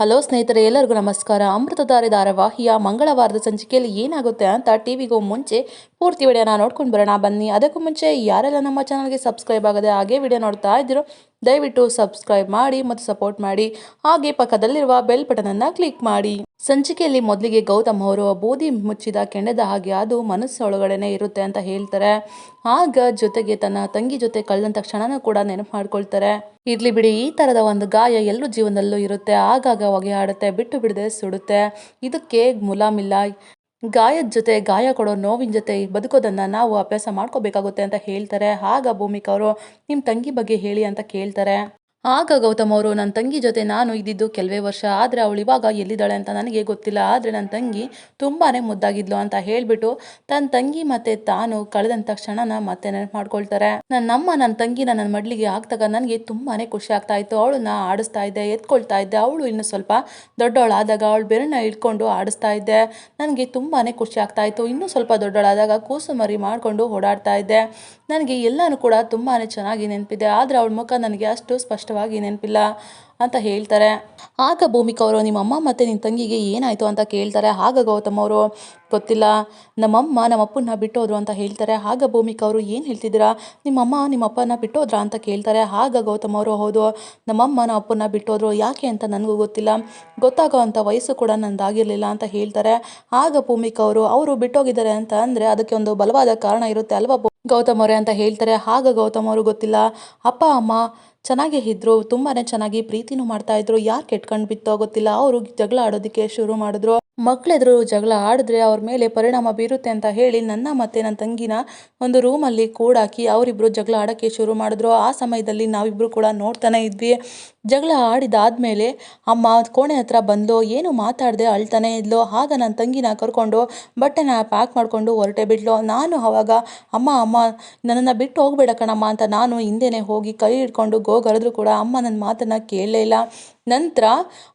Hello ಸ್ನೇಹಿತರೆ, ಎಲ್ಲರಿಗೂ ನಮಸ್ಕಾರ. ಅಮೃತಧಾರೆ ಧಾರಾವಾಹಿಯ ಮಂಗಳವಾರದ ಸಂಚಿಕೆಯಲ್ಲಿ ಏನಾಗುತ್ತೆ ಅಂತ ಟಿವಿಗೂ ಮುಂಚೆ ಪೂರ್ತಿ ವಿಡಿಯೋನ ನೋಡ್ಕೊಂಡು ಬರೋಣ ಬನ್ನಿ. ಅದಕ್ಕೂ ಮುಂಚೆ ಯಾರೆಲ್ಲ ನಮ್ಮ ಚಾನಲ್ಗೆ ಸಬ್ಸ್ಕ್ರೈಬ್ ಆಗದೆ ಹಾಗೆ ವಿಡಿಯೋ ನೋಡ್ತಾ ಇದ್ದೀರೋ ದಯವಿಟ್ಟು ಸಬ್ಸ್ಕ್ರೈಬ್ ಮಾಡಿ ಮತ್ತು ಸಪೋರ್ಟ್ ಮಾಡಿ. ಹಾಗೆ ಪಕ್ಕದಲ್ಲಿರುವ ಬೆಲ್ ಬಟನನ್ನು ಕ್ಲಿಕ್ ಮಾಡಿ. ಸಂಚಿಕೆಯಲ್ಲಿ ಮೊದಲಿಗೆ ಗೌತಮ್ ಅವರು ಬೂದಿ ಮುಚ್ಚಿದ ಕೆಂಡದ ಹಾಗೆ ಅದು ಮನಸ್ಸೊಳಗಡೆನೆ ಇರುತ್ತೆ ಅಂತ ಹೇಳ್ತಾರೆ. ಆಗ ಜೊತೆಗೆ ತನ್ನ ತಂಗಿ ಜೊತೆ ಕಳೆದಂಥ ಕ್ಷಣನೂ ಕೂಡ ನೆನಪು ಮಾಡ್ಕೊಳ್ತಾರೆ. ಇರ್ಲಿ ಬಿಡಿ, ಈ ಥರದ ಒಂದು ಗಾಯ ಎಲ್ಲರೂ ಜೀವನದಲ್ಲೂ ಇರುತ್ತೆ. ಆಗಾಗ ಹೊಗೆ ಆಡುತ್ತೆ ಬಿಟ್ಟು ಬಿಡದೆ ಸುಡುತ್ತೆ. ಇದಕ್ಕೆ ಮುಲಾಮಿಲ್ಲ ಗಾಯದ ಜೊತೆ ಗಾಯ ಕೊಡೋ ನೋವಿನ ಜೊತೆ ಬದುಕೋದನ್ನು ನಾವು ಅಭ್ಯಾಸ ಮಾಡ್ಕೋಬೇಕಾಗುತ್ತೆ ಅಂತ ಹೇಳ್ತಾರೆ. ಆಗ ಭೂಮಿಕಾ ಅವರು ನಿಮ್ಮ ತಂಗಿ ಬಗ್ಗೆ ಹೇಳಿ ಅಂತ ಕೇಳ್ತಾರೆ. ಆಗ ಗೌತಮ್ ಅವರು ನನ್ನ ತಂಗಿ ಜೊತೆ ನಾನು ಇದ್ದಿದ್ದು ಕೆಲವೇ ವರ್ಷ. ಆದರೆ ಅವಳು ಇವಾಗ ಎಲ್ಲಿದ್ದಾಳೆ ಅಂತ ನನಗೆ ಗೊತ್ತಿಲ್ಲ. ಆದರೆ ನನ್ನ ತಂಗಿ ತುಂಬಾ ಮುದ್ದಾಗಿದ್ಲು ಅಂತ ಹೇಳಿಬಿಟ್ಟು ತನ್ನ ತಂಗಿ ಮತ್ತೆ ತಾನು ಕಳೆದಂಥ ಕ್ಷಣನ ಮತ್ತೆ ನೆನಪು ಮಾಡ್ಕೊಳ್ತಾರೆ ನನ್ನಮ್ಮ ನನ್ನ ತಂಗಿನ ನನ್ನ ಮಡ್ಲಿಗೆ ಹಾಕ್ದಾಗ ನನಗೆ ತುಂಬಾ ಖುಷಿ ಆಗ್ತಾ ಇತ್ತು. ಅವಳನ್ನ ಆಡಿಸ್ತಾ ಇದ್ದೆ, ಎತ್ಕೊಳ್ತಾ ಇದ್ದೆ. ಅವಳು ಇನ್ನು ಸ್ವಲ್ಪ ದೊಡ್ಡವಳಾದಾಗ ಅವಳು ಬೆರಳನ್ನ ಇಟ್ಕೊಂಡು ಆಡಿಸ್ತಾ ಇದ್ದೆ. ನನಗೆ ತುಂಬಾ ಖುಷಿ ಆಗ್ತಾ ಇತ್ತು. ಇನ್ನೂ ಸ್ವಲ್ಪ ದೊಡ್ಡವಳಾದಾಗ ಕೂಸು ಮರಿ ಮಾಡಿಕೊಂಡು ಓಡಾಡ್ತಾ ಇದ್ದೆ. ನನಗೆ ಎಲ್ಲನೂ ಕೂಡ ತುಂಬಾ ಚೆನ್ನಾಗಿ ನೆನಪಿದೆ. ಆದರೆ ಅವಳ ಮುಖ ನನಗೆ ಅಷ್ಟು ಸ್ಪಷ್ಟವಾಗಿ ನೆನಪಿಲ್ಲ ಅಂತ ಹೇಳ್ತಾರೆ. ಆಗ ಭೂಮಿಕಾ ಅವರು ನಿಮ್ಮಮ್ಮ ಮತ್ತು ನಿನ್ನ ತಂಗಿಗೆ ಏನಾಯಿತು ಅಂತ ಕೇಳ್ತಾರೆ. ಆಗ ಗೌತಮ್ ಅವರು ಗೊತ್ತಿಲ್ಲ. ನಮ್ಮಮ್ಮ ನಮ್ಮಪ್ಪನ್ನ ಬಿಟ್ಟೋದ್ರು ಅಂತ ಹೇಳ್ತಾರೆ. ಆಗ ಭೂಮಿಕಾ ಅವರು ಏನು ಹೇಳ್ತಿದ್ದೀರಾ? ನಿಮ್ಮಮ್ಮ ನಿಮ್ಮಪ್ಪನ ಬಿಟ್ಟೋದ್ರಾ ಅಂತ ಕೇಳ್ತಾರೆ. ಆಗ ಗೌತಮ್ ಅವರು ಹೌದು. ನಮ್ಮಮ್ಮ ನಮ್ಮ ಅಪ್ಪನ ಬಿಟ್ಟೋದ್ರು ಯಾಕೆ ಅಂತ ನನಗೂ ಗೊತ್ತಿಲ್ಲ. ಗೊತ್ತಾಗೋ ಅಂಥ ವಯಸ್ಸು ಕೂಡ ನಂದಾಗಿರಲಿಲ್ಲ ಅಂತ ಹೇಳ್ತಾರೆ. ಆಗ ಭೂಮಿಕಾ ಅವರು ಅವರು ಬಿಟ್ಟೋಗಿದ್ದಾರೆ ಅಂತ ಅಂದರೆ ಅದಕ್ಕೆ ಒಂದು ಬಲವಾದ ಕಾರಣ ಇರುತ್ತೆ ಅಲ್ವಾ ಗೌತಮ್ ಅವರೇ ಅಂತ ಹೇಳ್ತಾರೆ. ಆಗ ಗೌತಮ್ ಅವರು ಗೊತ್ತಿಲ್ಲ. ಅಪ್ಪ, ಅಮ್ಮ ಚೆನ್ನಾಗೇ ಇದ್ರು ತುಂಬಾ ಚೆನ್ನಾಗಿ ಪ್ರೀತಿನೂ ಮಾಡ್ತಾ ಇದ್ರು. ಯಾರು ಕೆಟ್ಕೊಂಡು ಬಿತ್ತೋ ಗೊತ್ತಿಲ್ಲ. ಅವರು ಜಗಳ ಆಡೋದಕ್ಕೆ ಶುರು ಮಾಡಿದ್ರು. ಮಕ್ಕಳೆದ್ರು ಜಗಳ ಆಡಿದ್ರೆ ಅವ್ರ ಮೇಲೆ ಪರಿಣಾಮ ಬೀರುತ್ತೆ ಅಂತ ಹೇಳಿ ನನ್ನ ಮತ್ತೆ ನನ್ನ ತಂಗಿನ ಒಂದು ರೂಮಲ್ಲಿ ಕೂಡಾಕಿ ಅವರಿಬ್ರು ಜಗಳ ಆಡೋಕ್ಕೆ ಶುರು ಮಾಡಿದ್ರು. ಆ ಸಮಯದಲ್ಲಿ ನಾವಿಬ್ರು ಕೂಡ ನೋಡ್ತಾನೆ ಇದ್ವಿ. ಜಗಳ ಆಡಿದಾದ್ಮೇಲೆ ಅಮ್ಮ ಕೋಣೆ ಹತ್ರ ಬಂದು ಏನು ಮಾತಾಡದೆ ಅಳ್ತಾನೆ ಇದ್ಲು. ಆಗ ನನ್ನ ತಂಗಿನ ಕರ್ಕೊಂಡು ಬಟ್ಟೆನ ಪ್ಯಾಕ್ ಮಾಡಿಕೊಂಡು ಹೊರಟೆ ಬಿಡ್ಲು ನಾನು ಅವಾಗ, ಅಮ್ಮ ಅಮ್ಮ, ನನ್ನನ್ನು ಬಿಟ್ಟು ಹೋಗ್ಬೇಡ ಕಣಮ್ಮ ಅಂತ ನಾನು ಹಿಂದೆನೇ ಹೋಗಿ ಕೈ ಹಿಡ್ಕೊಂಡು ಗೋಗರೆದ್ರು ಕೂಡ ಅಮ್ಮ ನನ್ನ ಮಾತನ್ನು ಕೇಳಲೇ ಇಲ್ಲ. ನಂತರ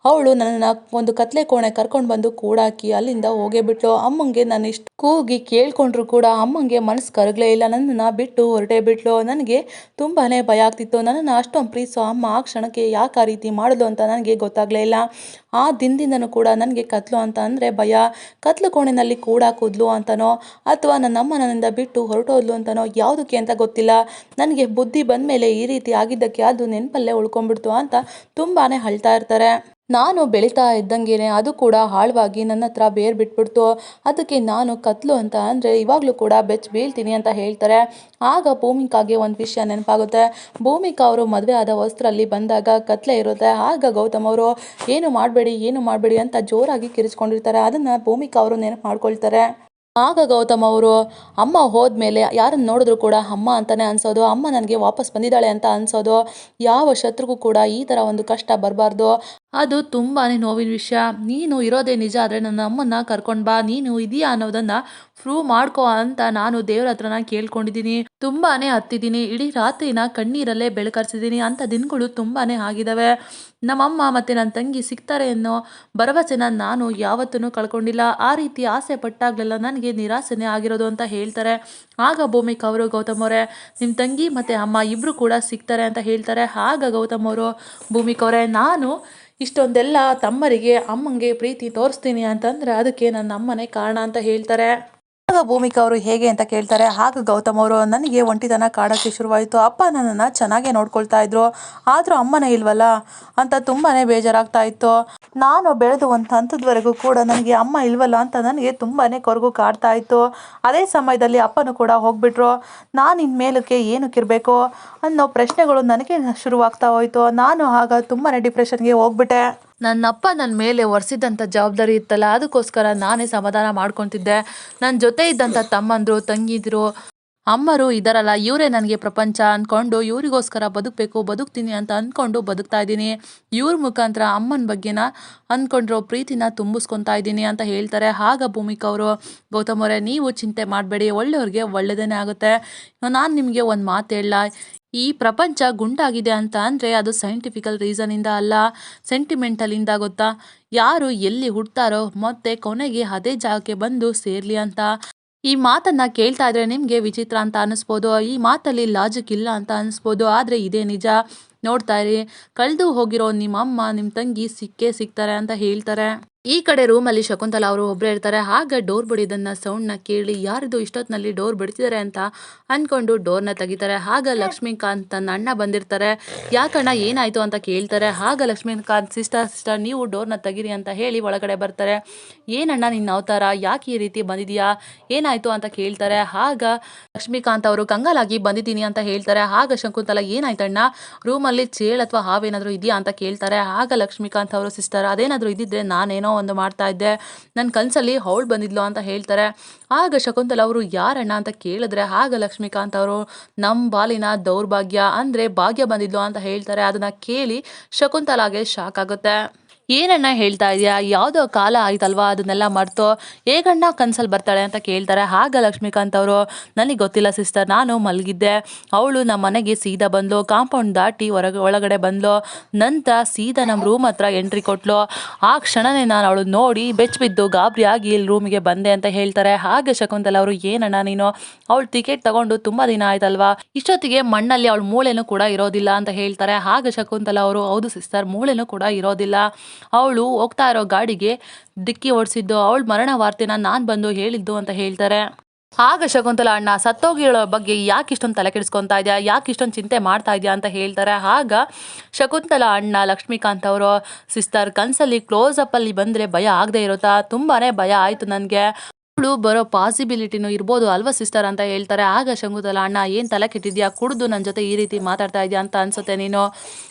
ಅವಳು ನನ್ನನ್ನು ಒಂದು ಕತ್ಲೆ ಕೋಣೆ ಕರ್ಕೊಂಡು ಬಂದು ಕೂಡಾಕಿ ಅಲ್ಲಿಂದ ಹೋಗೇ ಬಿಟ್ಲು. ಅಮ್ಮಂಗೆ ನಾನು ಇಷ್ಟು. ಕೂಗಿ ಕೇಳ್ಕೊಂಡ್ರು ಕೂಡ ಅಮ್ಮಂಗೆ ಮನಸ್ಸು ಕರಗಲೇ ಇಲ್ಲ. ನನ್ನನ್ನು ಬಿಟ್ಟು ಹೊರಟೇ ಬಿಟ್ಲು. ನನಗೆ ತುಂಬಾ ಭಯ ಆಗ್ತಿತ್ತು. ನನ್ನನ್ನು ಅಷ್ಟೊಂದು ಪ್ರೀತಿಸೋ ಅಮ್ಮ ಆ ಕ್ಷಣಕ್ಕೆ ಯಾಕೆ ಆ ರೀತಿ ಮಾಡಿದ್ಲು ಅಂತ ನನಗೆ ಗೊತ್ತಾಗಲೇ ಇಲ್ಲ. ಆ ದಿನದಿಂದನೂ ಕೂಡ ನನಗೆ ಕತ್ಲು ಅಂತ ಅಂದರೆ ಭಯ. ಕತ್ಲು ಕೋಣೆನಲ್ಲಿ ಕೂಡಾಕಿದ್ಲು ಅಂತನೋ ಅಥವಾ ನನ್ನಮ್ಮ ನನ್ನಿಂದ ಬಿಟ್ಟು ಹೊರಟೋದ್ಲು ಅಂತನೋ ಯಾವುದಕ್ಕೆ ಅಂತ ಗೊತ್ತಿಲ್ಲ. ನನಗೆ ಬುದ್ಧಿ ಬಂದ ಮೇಲೆ ಈ ರೀತಿ ಆಗಿದ್ದಕ್ಕೆ ಅದು ನೆನಪಲ್ಲೇ ಉಳ್ಕೊಂಡ್ಬಿಡ್ತು ಅಂತ ತುಂಬಾ ಅಳ್ತಾ ಇರ್ತಾರೆ. ನಾನು ಬೆಳೀತಾ ಇದ್ದಂಗೆನೆ ಅದು ಕೂಡ ಆಳವಾಗಿ ನನ್ನ ಹತ್ರ ಬೇರ್ ಬಿಟ್ಬಿಡ್ತು ಅದಕ್ಕೆ ನಾನು ಕತ್ಲು ಅಂತ ಅಂದರೆ ಇವಾಗಲೂ ಕೂಡ ಬೆಚ್ಚ ಬೀಳ್ತೀನಿ ಅಂತ ಹೇಳ್ತಾರೆ. ಆಗ ಭೂಮಿಕಾಗೆ ಒಂದು ವಿಷಯ ನೆನಪಾಗುತ್ತೆ. ಭೂಮಿಕಾ ಅವರು ಮದುವೆ ಆದ ವಸ್ತ್ರಲ್ಲಿ ಬಂದಾಗ ಕತ್ಲೆ ಇರುತ್ತೆ. ಆಗ ಗೌತಮ್ ಅವರು, ಏನು ಮಾಡಬೇಡಿ ಏನು ಮಾಡಬೇಡಿ ಅಂತ ಜೋರಾಗಿ ಕಿರಿಸ್ಕೊಂಡಿರ್ತಾರೆ ಅದನ್ನು ಭೂಮಿಕಾ ಅವರು ನೆನಪು ಮಾಡ್ಕೊಳ್ತಾರೆ. ಆಗ ಗೌತಮ್ ಅವರು, ಅಮ್ಮ ಹೋದ್ಮೇಲೆ ಯಾರನ್ನು ನೋಡಿದ್ರು ಕೂಡ ಅಮ್ಮ ಅಂತಲೇ ಅನ್ಸೋದು, ಅಮ್ಮ ನನಗೆ ವಾಪಸ್ ಬಂದಿದ್ದಾಳೆ ಅಂತ ಅನ್ಸೋದು, ಯಾವ ಶತ್ರುಗೂ ಕೂಡ ಈ ಥರ ಒಂದು ಕಷ್ಟ ಬರಬಾರ್ದು. ಅದು ತುಂಬಾ ನೋವಿನ ವಿಷಯ. ನೀನು ಇರೋದೇ ನಿಜ, ಆದರೆ ನನ್ನ ಅಮ್ಮನ್ನ ಕರ್ಕೊಂಡು ಬಾ, ನೀನು ಇದೆಯಾ ಅನ್ನೋದನ್ನ ಪ್ರೂವ್ ಮಾಡ್ಕೋ ಅಂತ ನಾನು ದೇವ್ರ ಹತ್ರನ ಕೇಳ್ಕೊಂಡಿದ್ದೀನಿ. ತುಂಬಾನೇ ಹತ್ತಿದ್ದೀನಿ. ಇಡೀ ರಾತ್ರಿನ ಕಣ್ಣೀರಲ್ಲೇ ಬೆಳಕರಿಸಿದ್ದೀನಿ. ಅಂತ ದಿನಗಳು ತುಂಬಾನೇ ಆಗಿದ್ದಾವೆ ನಮ್ಮಮ್ಮ ಮತ್ತು ನನ್ನ ತಂಗಿ ಸಿಗ್ತಾರೆ ಅನ್ನೋ ಭರವಸೆನ ನಾನು ಯಾವತ್ತೂ ಕಳ್ಕೊಂಡಿಲ್ಲ. ಆ ರೀತಿ ಆಸೆ ಪಟ್ಟಾಗಲೆಲ್ಲ ನನಗೆ ನಿರಾಸೆನೇ ಆಗಿರೋದು ಅಂತ ಹೇಳ್ತಾರೆ. ಆಗ ಭೂಮಿಕ್ ಅವರು, ಗೌತಮ್ ಅವರೇ ನಿಮ್ಮ ತಂಗಿ ಮತ್ತು ಅಮ್ಮ ಇಬ್ಬರು ಕೂಡ ಸಿಗ್ತಾರೆ ಅಂತ ಹೇಳ್ತಾರೆ. ಆಗ ಗೌತಮ್ ಅವರು, ಭೂಮಿಕ ಅವರೇ, ನಾನು ಇಷ್ಟೊಂದೆಲ್ಲ ತಮ್ಮರಿಗೆ, ಅಮ್ಮಂಗೆ ಪ್ರೀತಿ ತೋರಿಸ್ತೀನಿ ಅಂತಂದರೆ ಅದಕ್ಕೆ ನನ್ನ ಅಮ್ಮನೇ ಕಾರಣ ಅಂತ ಹೇಳ್ತಾರೆ. ಆಗ ಭೂಮಿಕಾ ಅವರು ಹೇಗೆ ಅಂತ ಕೇಳ್ತಾರೆ. ಆಗ ಗೌತಮ್ ಅವರು, ನನಗೆ ಒಂಟಿತನ ಕಾಡೋಕ್ಕೆ ಶುರುವಾಯಿತು. ಅಪ್ಪ ನನ್ನನ್ನು ಚೆನ್ನಾಗೇ ನೋಡ್ಕೊಳ್ತಾ ಇದ್ರು. ಆದರೂ ಅಮ್ಮನೇ ಇಲ್ವಲ್ಲ? ಅಂತ ತುಂಬಾ ಬೇಜಾರಾಗ್ತಾ ಇತ್ತು. ನಾನು ಬೆಳೆದು ಒಂದು ಹಂತದವರೆಗೂ ಕೂಡ ನನಗೆ ಅಮ್ಮ ಇಲ್ವಲ್ಲ ಅಂತ ನನಗೆ ತುಂಬಾ ಕೊರಗು ಕಾಡ್ತಾ ಇತ್ತು. ಅದೇ ಸಮಯದಲ್ಲಿ ಅಪ್ಪನೂ ಕೂಡ ಹೋಗ್ಬಿಟ್ರು. ನಾನು ಇನ್ಮೇಲಕ್ಕೆ ಏನಕ್ಕಿರಬೇಕು ಅನ್ನೋ ಪ್ರಶ್ನೆಗಳು ನನಗೆ ಶುರುವಾಗ್ತಾ ಹೋಯಿತು. ನಾನು ಆಗ ತುಂಬಾ ಡಿಪ್ರೆಷನ್ಗೆ ಹೋಗ್ಬಿಟ್ಟೆ. ನನ್ನಪ್ಪ ನನ್ನ ಮೇಲೆ ಒರೆಸಿದಂಥ ಜವಾಬ್ದಾರಿ ಇತ್ತಲ್ಲ, ಅದಕ್ಕೋಸ್ಕರ ನಾನೇ ಸಮಾಧಾನ ಮಾಡ್ಕೊತಿದ್ದೆ. ನನ್ನ ಜೊತೆ ಇದ್ದಂಥ ತಮ್ಮಂದರು, ತಂಗಿದ್ರು, ಅಮ್ಮರು ಇದರಲ್ಲ, ಇವರೇ ನನಗೆ ಪ್ರಪಂಚ ಅಂದ್ಕೊಂಡು ಇವರಿಗೋಸ್ಕರ ಬದುಕಬೇಕು, ಬದುಕ್ತೀನಿ ಅಂತ ಅಂದ್ಕೊಂಡು ಬದುಕ್ತಾ ಇದ್ದೀನಿ. ಇವ್ರ ಮುಖಾಂತರ ಅಮ್ಮನ ಬಗ್ಗೆನ ಅಂದ್ಕೊಂಡಿರೋ ಪ್ರೀತಿನ ತುಂಬಿಸ್ಕೊತಾ ಇದ್ದೀನಿ ಅಂತ ಹೇಳ್ತಾರೆ. ಆಗ ಭೂಮಿಕಾ ಅವರು, ಗೌತಮ್ ಅವರೇ, ನೀವು ಚಿಂತೆ ಮಾಡಬೇಡಿ, ಒಳ್ಳೆಯವ್ರಿಗೆ ಒಳ್ಳೆಯದೇ ಆಗುತ್ತೆ. ನಾನು ನಿಮಗೆ ಒಂದು ಮಾತು ಹೇಳಲ್ಲ ಈ ಪ್ರಪಂಚ ಗುಂಡಾಗಿದೆ ಅಂತ ಅಂದರೆ ಅದು ಸೈಂಟಿಫಿಕಲ್ ರೀಸನಿಂದ ಅಲ್ಲ ಸೆಂಟಿಮೆಂಟಲಿಂದ ಗೊತ್ತಾ? ಯಾರು ಎಲ್ಲಿ ಹುಡ್ತಾರೋ ಮತ್ತೆ ಕೊನೆಗೆ ಅದೇ ಜಾಗಕ್ಕೆ ಬಂದು ಸೇರಲಿ ಅಂತ. ಈ ಮಾತನ್ನ ಕೇಳ್ತಾ ಇದ್ರೆ ನಿಮಗೆ ವಿಚಿತ್ರ ಅಂತ ಅನಿಸ್ಬೋದು, ಈ ಮಾತಲ್ಲಿ ಲಾಜಿಕ್ ಇಲ್ಲ ಅಂತ ಅನಿಸ್ಬೋದು, ಆದರೆ ಇದೇ ನಿಜ. ನೋಡ್ತಾ ಇರಿ, ಕಳೆದು ಹೋಗಿರೋ ನಿಮ್ಮಮ್ಮ ನಿಮ್ಮ ತಂಗಿ ಸಿಕ್ಕೇ ಸಿಗ್ತಾರೆ ಅಂತ ಹೇಳ್ತಾರೆ. ಈ ಕಡೆ ರೂಮಲ್ಲಿ ಶಕುಂತಲಾ ಅವರು ಒಬ್ಬರೇ ಇರ್ತಾರೆ. ಆಗ ಡೋರ್ ಬಡಿದನ್ನ ಸೌಂಡ್ನ ಕೇಳಿ ಯಾರಿದು ಇಷ್ಟೊತ್ತಿನಲ್ಲಿ ಡೋರ್ ಬಡಿತಿದ್ದಾರೆ ಅಂತ ಅನ್ಕೊಂಡು ಡೋರ್ನ ತೆಗಿತಾರೆ. ಆಗ ಲಕ್ಷ್ಮೀಕಾಂತ್ ತನ್ನ ಅಣ್ಣ ಬಂದಿರ್ತಾರೆ. ಯಾಕಣ್ಣ ಏನಾಯ್ತು ಅಂತ ಕೇಳ್ತಾರೆ. ಆಗ ಲಕ್ಷ್ಮೀಕಾಂತ್, ಸಿಸ್ಟರ್ ಸಿಸ್ಟರ್, ನೀವು ಡೋರ್ನ ತೆಗೀರಿ ಅಂತ ಹೇಳಿ ಒಳಗಡೆ ಬರ್ತಾರೆ. ಏನಣ್ಣ ನಿನ್ನ ಅವತಾರ? ಯಾಕೆ ಈ ರೀತಿ ಬಂದಿದ್ಯಾ? ಏನಾಯ್ತು ಅಂತ ಕೇಳ್ತಾರೆ. ಆಗ ಲಕ್ಷ್ಮೀಕಾಂತ್ ಅವರು, ಕಂಗಾಲಾಗಿ ಬಂದಿದ್ದೀನಿ ಅಂತ ಹೇಳ್ತಾರೆ. ಆಗ ಶಕುಂತಲಾ, ಏನಾಯ್ತಣ್ಣ? ರೂಮಲ್ಲಿ ಚೇಳ್ ಅಥವಾ ಹಾವೇನಾದರೂ ಇದೆಯಾ? ಅಂತ ಕೇಳ್ತಾರೆ. ಆಗ ಲಕ್ಷ್ಮೀಕಾಂತ್ ಅವರು, ಸಿಸ್ಟರ್, ಅದೇನಾದರೂ ಇದ್ದಿದ್ರೆ ನಾನೇನೋ ಒಂದು ಮಾಡ್ತಾ ಇದ್ದೆ. ನನ್ನ ಕನಸಲ್ಲಿ ಅವಳು ಬಂದಿದ್ಲು ಅಂತ ಹೇಳ್ತಾರೆ. ಆಗ ಶಕುಂತಲ ಅವರು, ಯಾರಣ್ಣ ಅಂತ ಕೇಳಿದ್ರೆ ಆಗ ಲಕ್ಷ್ಮೀಕಾಂತ್ ಅವರು ನಮ್ಮ ಬಾಲಿನ ದೌರ್ಭಾಗ್ಯ ಅಂದರೆ ಭಾಗ್ಯ ಬಂದಿದ್ಲು ಅಂತ ಹೇಳ್ತಾರೆ. ಅದನ್ನು ಕೇಳಿ ಶಕುಂತಲಾಗೆ ಶಾಕ್ ಆಗುತ್ತೆ. ಏನಣ್ಣ ಹೇಳ್ತಾ ಇದೆಯಾ? ಯಾವುದೋ ಕಾಲ ಆಯ್ತಲ್ವಾ ಅದನ್ನೆಲ್ಲ ಮರ್ತೋ ಹೇಗಣ್ಣ ಕನ್ಸಲ್ಲಿ ಬರ್ತಾಳೆ ಅಂತ ಕೇಳ್ತಾರೆ. ಆಗ ಲಕ್ಷ್ಮೀಕಾಂತ್ ಅವರು, ನನಗೆ ಗೊತ್ತಿಲ್ಲ ಸಿಸ್ಟರ್, ನಾನು ಮಲಗಿದ್ದೆ. ಅವಳು ನಮ್ಮ ಮನೆಗೆ ಸೀದಾ ಬಂದ್ಲು. ಕಾಂಪೌಂಡ್ ದಾಟಿ ಹೊರಗೆ, ಒಳಗಡೆ ಬಂದ್ಲು. ನಂತರ ಸೀದಾ ನಮ್ಮ ರೂಮ್ ಹತ್ರ ಎಂಟ್ರಿ ಕೊಟ್ಲು. ಆ ಕ್ಷಣನೇ ನಾನು ಅವಳು ನೋಡಿ ಬೆಚ್ಚಿಬಿದ್ದು ಗಾಬರಿ ಆಗಿ ಇಲ್ಲಿ ರೂಮಿಗೆ ಬಂದೆ ಅಂತ ಹೇಳ್ತಾರೆ. ಹಾಗೆ ಶಕುಂತಲ ಅವರು, ಏನಣ್ಣ ನೀನು? ಅವಳು ಟಿಕೆಟ್ ತಗೊಂಡು ತುಂಬ ದಿನ ಆಯ್ತಲ್ವಾ? ಇಷ್ಟೊತ್ತಿಗೆ ಮಣ್ಣಲ್ಲಿ ಅವಳು ಮೂಳೆನೂ ಕೂಡ ಇರೋದಿಲ್ಲ ಅಂತ ಹೇಳ್ತಾರೆ. ಹಾಗೆ ಶಕುಂತಲ ಅವರು, ಹೌದು ಸಿಸ್ಟರ್, ಮೂಳೆನೂ ಕೂಡ ಇರೋದಿಲ್ಲ. ಅವಳು ಹೋಗ್ತಾ ಇರೋ ಗಾಡಿಗೆ ಡಿಕ್ಕಿ ಓಡಿಸಿದ್ದು ಅವಳು ಮರಣ ವಾರ್ತೆನ ನಾನು ಬಂದು ಹೇಳಿದ್ದು ಅಂತ ಹೇಳ್ತಾರೆ. ಆಗ ಶಕುಂತಲ ಅಣ್ಣ ಸತ್ತೋಗಿರೋ ಬಗ್ಗೆ ಯಾಕೆ ಇಷ್ಟೊಂದು ತಲೆ ಕೆಡಿಸ್ಕೊತಾ ಇದೆಯಾ? ಯಾಕೆ ಇಷ್ಟೊಂದು ಚಿಂತೆ ಮಾಡ್ತಾ ಇದೆಯಾ ಅಂತ ಹೇಳ್ತಾರೆ. ಆಗ ಶಕುಂತಲ ಅಣ್ಣ, ಲಕ್ಷ್ಮೀಕಾಂತ್ ಅವರು ಸಿಸ್ಟರ್ ಕನ್ಸಲ್ಲಿ ಕ್ಲೋಸ್ ಅಪ್ಪಲ್ಲಿ ಬಂದರೆ ಭಯ ಆಗದೆ ಇರುತ್ತಾ? ತುಂಬಾ ಭಯ ಆಯಿತು ನನಗೆ. ಅವಳು ಬರೋ ಪಾಸಿಬಿಲಿಟಿನೂ ಇರ್ಬೋದು. ಅಲ್ವಾ ಸಿಸ್ಟರ್ ಅಂತ ಹೇಳ್ತಾರೆ. ಆಗ ಶಂಕುತಲ ಅಣ್ಣ, ಏನು ತಲೆ ಕೆಟ್ಟಿದ್ಯಾ? ಕುಡಿದು ನನ್ನ ಜೊತೆ ಈ ರೀತಿ ಮಾತಾಡ್ತಾ ಇದೆಯಾ? ಅಂತ ಅನ್ಸುತ್ತೆ ನೀನು.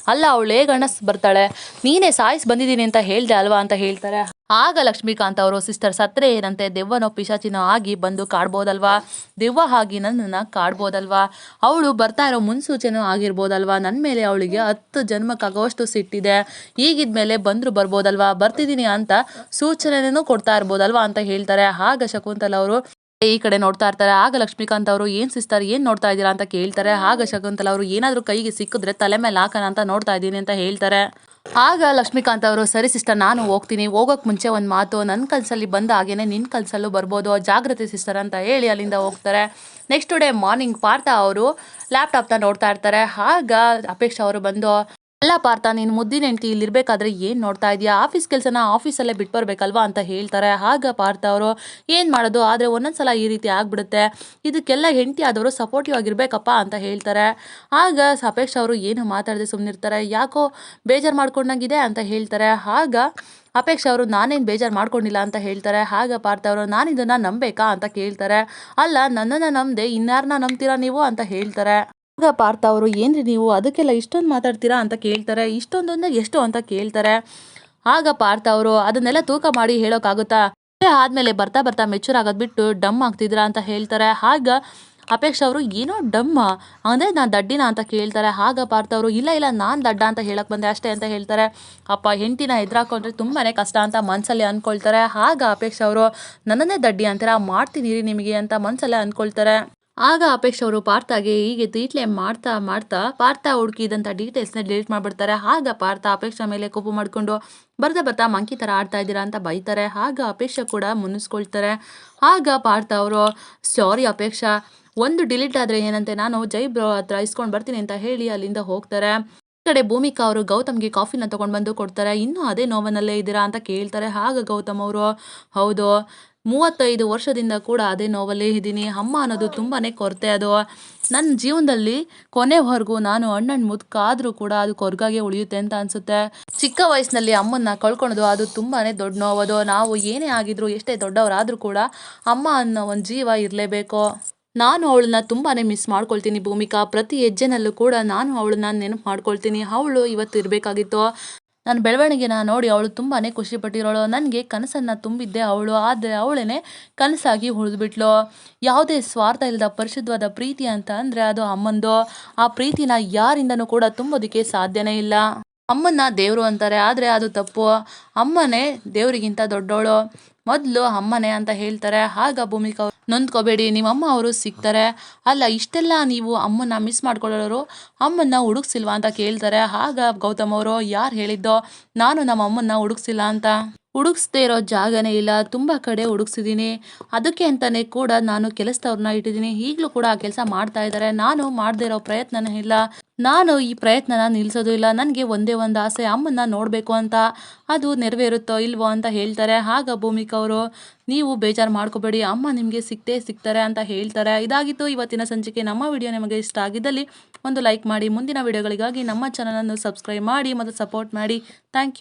ಅಲ್ಲ, ಅವಳು ಹೇಗೆ ಬರ್ತಾಳೆ. ನೀನೇ ಸಾಯಿಸಿ ಬಂದಿದ್ದೀನಿ ಅಂತ ಹೇಳ್ದೆ ಅಲ್ವಾ? ಅಂತ ಹೇಳ್ತಾರೆ. ಆಗ ಲಕ್ಷ್ಮೀಕಾಂತ್ ಅವರು ಸಿಸ್ಟರ್ ಸತ್ರೆ ಏನಂತೆ, ದೆವ್ವನೋ ಪಿಶಾಚಿನೋ ಆಗಿ ಬಂದು ಕಾಡ್ಬೋದಲ್ವಾ? ದೆವ್ವ ಆಗಿ ನನ್ನನ್ನು ಕಾಡ್ಬೋದಲ್ವಾ? ಅವಳು ಬರ್ತಾ ಇರೋ ಮುನ್ಸೂಚನೆ ಆಗಿರ್ಬೋದಲ್ವಾ? ನನ್ನ ಮೇಲೆ ಅವಳಿಗೆ ಹತ್ತು ಜನ್ಮಕ್ಕಾಗೋಷ್ಟು ಸಿಟ್ಟಿದೆ. ಈಗಿದ್ಮೇಲೆ ಬಂದರೂ ಬರ್ಬೋದಲ್ವಾ? ಬರ್ತಿದ್ದೀನಿ ಅಂತ ಸೂಚನೆನೂ ಕೊಡ್ತಾ ಇರ್ಬೋದಲ್ವಾ ಅಂತ ಹೇಳ್ತಾರೆ. ಆಗ ಶಕುಂತಲ ಅವರು ಈ ಕಡೆ ನೋಡ್ತಾ ಇರ್ತಾರೆ, ಆಗ ಲಕ್ಷ್ಮೀಕಾಂತ್ ಅವರು ಏನ್ ಸಿಸ್ತಾರೆ, ಏನ್ ನೋಡ್ತಾ ಇದ್ದೀರಾ ಅಂತ ಕೇಳ್ತಾರೆ. ಆಗ ಶಕುಂತಲ ಅವರು ಏನಾದರೂ ಕೈಗೆ ಸಿಕ್ಕಿದ್ರೆ ತಲೆ ಮೇಲೆ ಹಾಕೋಣ ಅಂತ ನೋಡ್ತಾ ಇದ್ದೀನಿ ಅಂತ ಹೇಳ್ತಾರೆ. ಆಗ ಲಕ್ಷ್ಮೀಕಾಂತ್ ಅವರು, ಸರಿ ಸಿಸ್ಟರ್, ನಾನು ಹೋಗ್ತೀನಿ. ಹೋಗೋಕೆ ಮುಂಚೆ ಒಂದು ಮಾತು ನನ್ನ ಕಲ್ಸಲ್ಲಿ ಬಂದ ಹಾಗೇನೆ ನಿನ್ನ ಕನಸಲ್ಲೂ ಬರ್ಬೋದು. ಜಾಗ್ರತೆ ಸಿಸ್ಟರ್ ಅಂತ ಹೇಳಿ ಅಲ್ಲಿಂದ ಹೋಗ್ತಾರೆ. ನೆಕ್ಸ್ಟ್ ಡೇ ಮಾರ್ನಿಂಗ್ ಪಾರ್ಥ ಅವರು ಲ್ಯಾಪ್ಟಾಪ್ನ ನೋಡ್ತಾ ಇರ್ತಾರೆ. ಆಗ ಅಪೇಕ್ಷಾ ಅವರು ಬಂದು ಅಲ್ಲ ಪಾರ್ಥ, ನೀನು ಮುದ್ದಿನ ಹೆಂಡತಿ ಇಲ್ಲಿರ್ಬೇಕಾದ್ರೆ ಏನು ನೋಡ್ತಾ ಇದೆಯಾ? ಆಫೀಸ್ ಕೆಲಸನ ಆಫೀಸಲ್ಲೇ ಬಿಟ್ಟು ಬರ್ಬೇಕಲ್ವಾ ಅಂತ ಹೇಳ್ತಾರೆ. ಆಗ ಪಾರ್ಥ ಅವರು, ಏನು ಮಾಡೋದು? ಆದರೆ ಒಂದೊಂದ್ಸಲ ಈ ರೀತಿ ಆಗ್ಬಿಡುತ್ತೆ. ಇದಕ್ಕೆಲ್ಲ ಹೆಂಡತಿ ಆದವರು ಸಪೋರ್ಟಿವ್ ಆಗಿರ್ಬೇಕಪ್ಪ ಅಂತ ಹೇಳ್ತಾರೆ. ಆಗ ಅಪೇಕ್ಷ ಅವರು ಏನು ಮಾತಾಡದೆ ಸುಮ್ಮನಿರ್ತಾರೆ ಯಾಕೋ ಬೇಜಾರು ಮಾಡ್ಕೊಂಡಂಗಿದೆ ಅಂತ ಹೇಳ್ತಾರೆ. ಆಗ ಅಪೇಕ್ಷ ಅವರು, ನಾನೇನು ಬೇಜಾರು ಮಾಡ್ಕೊಂಡಿಲ್ಲ ಅಂತ ಹೇಳ್ತಾರೆ. ಆಗ ಪಾರ್ಥ ಅವರು ನಾನು ನಂಬೇಕಾ ಅಂತ ಕೇಳ್ತಾರೆ. ಅಲ್ಲ, ನನ್ನನ್ನು ನಂಬದೆ ಇನ್ಯಾರನ್ನ ನಂಬ್ತೀರಾ ನೀವು ಅಂತ ಹೇಳ್ತಾರೆ. ಆಗ ಪಾರ್ಥ ಅವರು, ಏನ್ರಿ ನೀವು? ಅದಕ್ಕೆಲ್ಲ ಇಷ್ಟೊಂದು ಮಾತಾಡ್ತೀರಾ? ಅಂತ ಕೇಳ್ತಾರೆ. ಇಷ್ಟೊಂದು ಅಂದ್ರೆ ಎಷ್ಟು ಅಂತ ಕೇಳ್ತಾರೆ. ಆಗ ಪಾರ್ಥ ಅವರು, ಅದನ್ನೆಲ್ಲ ತೂಕ ಮಾಡಿ ಹೇಳೋಕ್ಕಾಗುತ್ತಾ ಆದ್ಮೇಲೆ ಬರ್ತಾ ಬರ್ತಾ ಮೆಚೂರ್ ಆಗೋದು ಬಿಟ್ಟು ಡಮ್ ಆಗ್ತಿದ್ರಾ ಅಂತ ಹೇಳ್ತಾರೆ. ಆಗ ಅಪೇಕ್ಷ ಅವರು, ಏನೋ ಡಮ್ಮ? ಅಂದರೆ ನಾನು ದಡ್ಡಿನ? ಅಂತ ಕೇಳ್ತಾರೆ. ಆಗ ಪಾರ್ಥ ಅವರು, ಇಲ್ಲ ಇಲ್ಲ, ನಾನು ದಡ್ಡ ಅಂತ ಹೇಳಕ್ ಬಂದೆ ಅಷ್ಟೇ ಅಂತ ಹೇಳ್ತಾರೆ. ಅಪ್ಪ, ಹೆಂಡತಿನ ಎದ್ರಾಕೊಂಡ್ರೆ ತುಂಬಾ ಕಷ್ಟ ಅಂತ ಮನಸ್ಸಲ್ಲಿ ಅಂದ್ಕೊಳ್ತಾರೆ ಆಗ ಅಪೇಕ್ಷ ಅವರು, ನನ್ನನ್ನೇ ದಡ್ಡಿ ಅಂತೀರಾ? ಮಾಡ್ತೀನಿ ನಿಮಗೆ? ಅಂತ ಮನಸ್ಸಲ್ಲೇ ಅಂದ್ಕೊಳ್ತಾರೆ ಆಗ ಅಪೇಕ್ಷ ಅವರು ಪಾರ್ಥಾಗೆ ಹೀಗೆ ತೀಟ್ಲೆ ಮಾಡ್ತಾ ಮಾಡ್ತಾ ಪಾರ್ಥ ಹುಡುಕಿದಂಥ ಡೀಟೇಲ್ಸ್ನ ಡಿಲೀಟ್ ಮಾಡಿಬಿಡ್ತಾರೆ. ಆಗ ಪಾರ್ಥ ಅಪೇಕ್ಷ ಮೇಲೆ ಕೋಪ ಮಾಡಿಕೊಂಡು ಬರ್ತಾ ಬರ್ತಾ ಮಂಕಿ ಥರ ಆಡ್ತಾ ಇದ್ದೀರಾ ಅಂತ ಬೈತಾರೆ. ಆಗ ಅಪೇಕ್ಷ ಕೂಡ ಮುನ್ನಿಸ್ಕೊಳ್ತಾರೆ. ಆಗ ಪಾರ್ಥ ಅವರು ಸಾರಿ ಅಪೇಕ್ಷ, ಒಂದು ಡಿಲೀಟ್ ಆದರೆ ಏನಂತೆ? ನಾನು ಜೈ ಬ್ರೋ ಹತ್ರ ಇಸ್ಕೊಂಡು ಬರ್ತೀನಿ ಅಂತ ಹೇಳಿ ಅಲ್ಲಿಂದ ಹೋಗ್ತಾರೆ. ಈ ಕಡೆ ಭೂಮಿಕಾ ಅವರು ಗೌತಮ್ಗೆ ಕಾಫಿನ ತಗೊಂಡು ಬಂದು ಕೊಡ್ತಾರೆ. ಇನ್ನೂ ಅದೇ ನೋವನಲ್ಲೇ ಇದ್ದೀರಾ? ಅಂತ ಕೇಳ್ತಾರೆ. ಆಗ ಗೌತಮ್ ಅವರು, ಹೌದು ಮೂವತ್ತೈದು ವರ್ಷದಿಂದ ಕೂಡ ಅದೇ ನೋವಲ್ಲೇ ಇದ್ದೀನಿ. ಅಮ್ಮ ಅನ್ನೋದು ತುಂಬಾ ಕೊರತೆ ಅದು. ನನ್ನ ಜೀವನದಲ್ಲಿ ಕೊನೆವರೆಗೂ ನಾನು ಅಣ್ಣನ ಮುದುಕಾದರೂ ಕೂಡ ಅದು ಕೊರಗಾಗೆ ಉಳಿಯುತ್ತೆ ಅಂತ ಅನಿಸುತ್ತೆ. ಚಿಕ್ಕ ವಯಸ್ಸಿನಲ್ಲಿ ಅಮ್ಮನ್ನ ಕಳ್ಕೊಳೋದು ಅದು ತುಂಬಾ ದೊಡ್ಡ ನೋವದು. ನಾವು ಏನೇ ಆಗಿದ್ರು ಎಷ್ಟೇ ದೊಡ್ಡವರಾದರೂ ಕೂಡ ಅಮ್ಮ ಅನ್ನೋ ಒಂದು ಜೀವ ಇರಲೇಬೇಕು. ನಾನು ಅವಳನ್ನ ತುಂಬಾ ಮಿಸ್ ಮಾಡ್ಕೊಳ್ತೀನಿ ಭೂಮಿಕಾ. ಪ್ರತಿ ಹೆಜ್ಜೆನಲ್ಲೂ ಕೂಡ ನಾನು ಅವಳನ್ನ ನೆನಪು ಮಾಡ್ಕೊಳ್ತೀನಿ. ಅವಳು ಇವತ್ತು ಇರಬೇಕಾಗಿತ್ತು. ನನ್ನ ಬೆಳವಣಿಗೆನ ನೋಡಿ ಅವಳು ತುಂಬಾ ಖುಷಿ ಪಟ್ಟಿರೋಳು. ನನಗೆ ಕನಸನ್ನು ತುಂಬಿದ್ದೆ ಅವಳು. ಆದರೆ ಅವಳೇನೆ ಕನಸಾಗಿ ಉಳಿದ್ಬಿಟ್ಲು. ಯಾವುದೇ ಸ್ವಾರ್ಥ ಇಲ್ಲದ ಪರಿಶುದ್ಧವಾದ ಪ್ರೀತಿ ಅಂತ ಅಂದರೆ ಅದು ಅಮ್ಮಂದು. ಆ ಪ್ರೀತಿನ ಯಾರಿಂದನೂ ಕೂಡ ತುಂಬೋದಕ್ಕೆ ಸಾಧ್ಯನೇ ಇಲ್ಲ. ಅಮ್ಮನ್ನ ದೇವರು ಅಂತಾರೆ, ಆದರೆ ಅದು ತಪ್ಪು. ಅಮ್ಮನೇ ದೇವರಿಗಿಂತ ದೊಡ್ಡವಳು ಮೊದಲು ಅಮ್ಮನೇ ಅಂತ ಹೇಳ್ತಾರೆ ಆಗ ಭೂಮಿಕಾ ನೊಂದ್ಕೋಬೇಡಿ ನಿಮ್ಮ ಅಮ್ಮ ಅವರು ಸಿಗ್ತಾರೆ. ಅಲ್ಲ, ಇಷ್ಟೆಲ್ಲ ನೀವು ಅಮ್ಮನ್ನ ಮಿಸ್ ಮಾಡ್ಕೊಳ್ಳೋರು ಅಮ್ಮನ್ನ ಹುಡುಕ್ಸಿಲ್ವಾ ಅಂತ ಕೇಳ್ತಾರೆ. ಆಗ ಗೌತಮ್ ಅವರು ಯಾರು ಹೇಳಿದ್ದೋ, ನಾನು ನಮ್ಮ ಅಮ್ಮನ್ನ ಹುಡುಕ್ಸಿಲ್ಲ ಅಂತ. ಹುಡುಕ್ಸ್ದೇ ಇರೋ ಜಾಗನೇ ಇಲ್ಲ, ತುಂಬ ಕಡೆ ಹುಡುಕ್ಸಿದ್ದೀನಿ. ಅದಕ್ಕೆ ಅಂತಾನೆ ಕೂಡ ನಾನು ಕೆಲಸದವ್ರನ್ನ ಇಟ್ಟಿದ್ದೀನಿ. ಈಗಲೂ ಕೂಡ ಆ ಕೆಲಸ ಮಾಡ್ತಾ ಇದ್ದಾರೆ. ನಾನು ಮಾಡದೇ ಇರೋ ಪ್ರಯತ್ನನೇ ಇಲ್ಲ. ನಾನು ಈ ಪ್ರಯತ್ನನ ನಿಲ್ಲಿಸೋದು ಇಲ್ಲ, ನನಗೆ ಒಂದೇ ಒಂದು ಆಸೆ, ಅಮ್ಮನ್ನ ನೋಡಬೇಕು ಅಂತ ಅದು ನೆರವೇರುತ್ತೋ ಇಲ್ವೋ ಅಂತ ಹೇಳ್ತಾರೆ. ಆಗ ಭೂಮಿಕಾ ಅವರು, ನೀವು ಬೇಜಾರು ಮಾಡ್ಕೋಬೇಡಿ, ಅಮ್ಮ ನಿಮಗೆ ಸಿಗ್ತೇ ಸಿಗ್ತಾರೆ ಅಂತ ಹೇಳ್ತಾರೆ. ಇದಾಗಿತ್ತು ಇವತ್ತಿನ ಸಂಚಿಕೆ. ನಮ್ಮ ವಿಡಿಯೋ ನಿಮಗೆ ಇಷ್ಟ ಆಗಿದ್ದಲ್ಲಿ ಒಂದು ಲೈಕ್ ಮಾಡಿ. ಮುಂದಿನ ವಿಡಿಯೋಗಳಿಗಾಗಿ ನಮ್ಮ ಚಾನಲನ್ನು ಸಬ್ಸ್ಕ್ರೈಬ್ ಮಾಡಿ ಮತ್ತು ಸಪೋರ್ಟ್ ಮಾಡಿ. Thank you